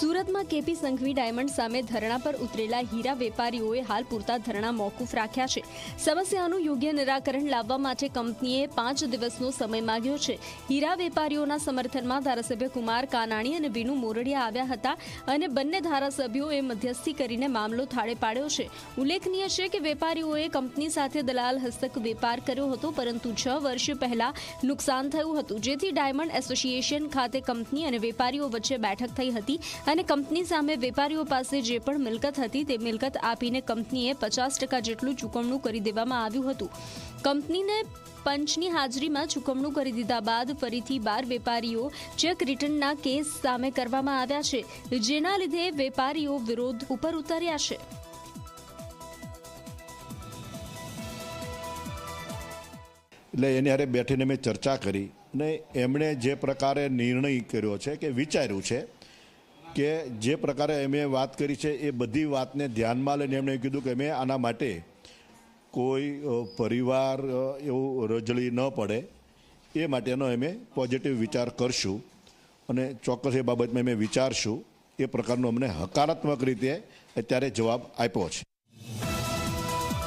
સુરતમાં KP Sanghvi diamond સામે ધરણા પર ઉતરેલા હીરા વેપારીઓએ હાલ પૂરતા ધરણા મોકૂફ રાખ્યા છે. સમસ્યાનું યોગ્ય નિરાકરણ લાવવા માટે કંપનીએ પાંચ દિવસનો સમય માગ્યો છે. હીરા વેપારીઓના સમર્થનમાં ધારાસભ્ય કુમાર કાનાણી અને વિનુ મોરડિયા આવ્યા હતા અને બંને ધારાસભ્યોએ મધ્યસ્થી કરીને મામલો થાળે પાડ્યો છે. ઉલ્લેખનીય છે કે વેપારીઓએ કંપની સાથે દલાલ હસ્તક વેપાર કર્યો હતો, પરંતુ છ વર્ષ પહેલા નુકસાન થયું હતું, જેથી ડાયમંડ એસોસિએશન ખાતે કંપની અને વેપારીઓ વચ્ચે બેઠક થઈ હતી. અને કંપની સામે વેપારીઓ પાસે જે પણ મિલકત હતી તે મિલકત આપીને કંપનીએ પચાસ ટકા જેટલું ચૂકવણું કરી દેવામાં આવ્યું હતું. કંપનીને પંચની હાજરીમાં ચૂકવણું કરી દીધા બાદ ફરીથી બાર વેપારીઓ ચેક રિટર્નના કેસ સામે કરવામાં આવ્યા છે, જેના લીધે વેપારીઓ વિરોધ ઉપર ઉતર્યા છે. એટલે એની હારે બેઠીને મેં ચર્ચા કરી અને એમણે જે પ્રકારે નિર્ણય કર્યો છે કે વિચાર્યું છે કે જે પ્રકારે એમણે વાત કરી છે, એ બધી વાતને ધ્યાનમાં લઈને એમણે કીધું કે મેં આના માટે કોઈ પરિવાર એવું રજળી ન પડે. એ માટેનો અમે પોઝિટિવ વિચાર કરશું અને ચોક્કસ એ બાબતમાં અમે વિચારશું. એ પ્રકારનો અમને હકારાત્મક રીતે અત્યારે જવાબ આપ્યો છે.